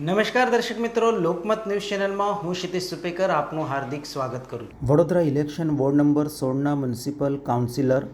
નમસ્કાર દર્શક મિત્રો, લોકમત ન્યૂઝ ચેનલમાં હું ક્ષિતિશ સુપેકર આપનું હાર્દિક સ્વાગત કરું વડોદરા ઇલેક્શન વોર્ડ નંબર સોળના મ્યુનિસિપલ કાઉન્સિલર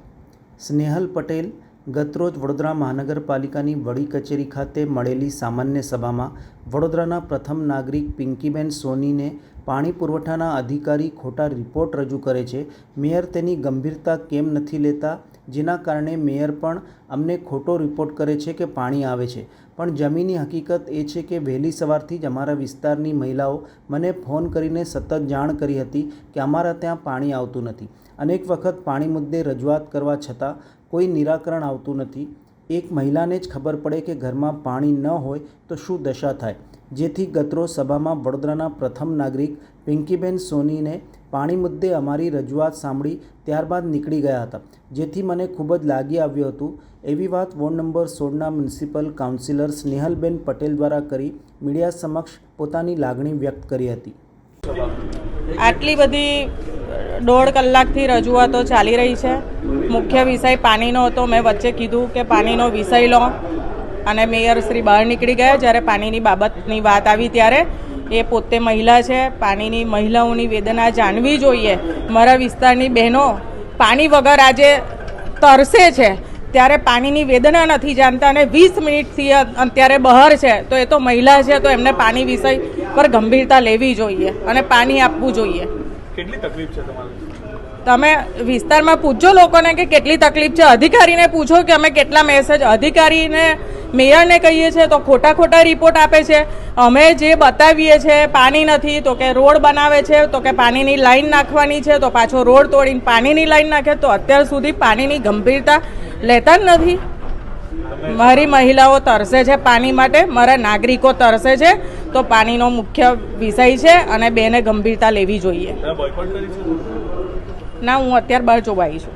સ્નેહલ પટેલ ગતરોજ વડોદરા મહાનગરપાલિકાની વડી કચેરી ખાતે મળેલી સામાન્ય સભામાં વડોદરાના પ્રથમ નાગરિક પિંકીબેન સોનીને પાણી પુરવઠાના અધિકારી ખોટા રિપોર્ટ રજૂ કરે છે. મેયર તેની ગંભીરતા કેમ નથી લેતા જેના કારણે મેયર પણ અમને ખોટો રિપોર્ટ કરે છે કે પાણી આવે છે. પણ જમીની હકીકત એ છે કે વહેલી સવારથી જ અમારા વિસ્તારની મહિલાઓ મને ફોન કરીને સતત જાણ કરી હતી કે અમારા ત્યાં પાણી આવતું નથી. અનેક વખત પાણી મુદ્દે રજૂઆત કરવા છતાં કોઈ નિરાકરણ આવતું નથી. એક મહિલાને જ ખબર પડે કે ઘરમાં પાણી ન હોય તો શું દશા થાય? જેથી ગત્રો સભામાં વડોદરાના પ્રથમ નાગરિક પિંકીબેન સોનીને પાણી મુદ્દે અમારી રજૂઆત સાંભળી ત્યારબાદ નીકળી ગયા હતા. જેથી મને ખૂબ જ લાગી આવ્યું હતું. એવી વાત વોર્ડ નંબર સોળના મ્યુનિસિપલ કાઉન્સિલર સ્નેહલબેન પટેલ દ્વારા કરી મીડિયા સમક્ષ પોતાની લાગણી વ્યક્ત કરી હતી. આટલી બધી દોઢ કલાકથી રજૂઆતો ચાલી રહી છે. મુખ્ય વિષય પાણીનો હતો. મેં વચ્ચે કીધું કે પાણીનો વિષય લો. અને મેયર શ્રી બહાર નીકળી ગયા જ્યારે પાણીની બાબતની વાત આવી ત્યારે એ પોતે મહિલા છે. પાણીની મહિલાઓની વેદના જાણવી જોઈએ. મારા વિસ્તારની બહેનો પાણી વગર આજે તરસે છે. ત્યારે પાણીની વેદના નથી જાણતા અને વીસ મિનિટથી અત્યારે બહાર છે. તો એ તો મહિલા છે તો એમને પાણી વિષય પર ગંભીરતા લેવી જોઈએ અને પાણી આપવું જોઈએ. કેટલી તકલીફ છે તમારે તમે વિસ્તારમાં પૂછજો લોકોને કે કેટલી તકલીફ છે. અધિકારીને પૂછો કે અમે કેટલા મેસેજ અધિકારીને મેયરને કહીએ છીએ તો ખોટા ખોટા રિપોર્ટ આપે છે. અમે જે બતાવીએ છીએ પાણી નથી તો કે રોડ બનાવે છે તો કે પાણીની લાઈન નાખવાની છે તો પાછો રોડ તોડીને પાણીની લાઈન નાખે તો અત્યાર સુધી પાણીની ગંભીરતા લેતા જ નથી. મારી મહિલાઓ તરસે છે પાણી માટે મારા નાગરિકો તરસે છે તો પાણીનો મુખ્ય વિષય છે અને બેને ગંભીરતા લેવી જોઈએ. ના હું અત્યારે બહાર ચોબાઈ છું.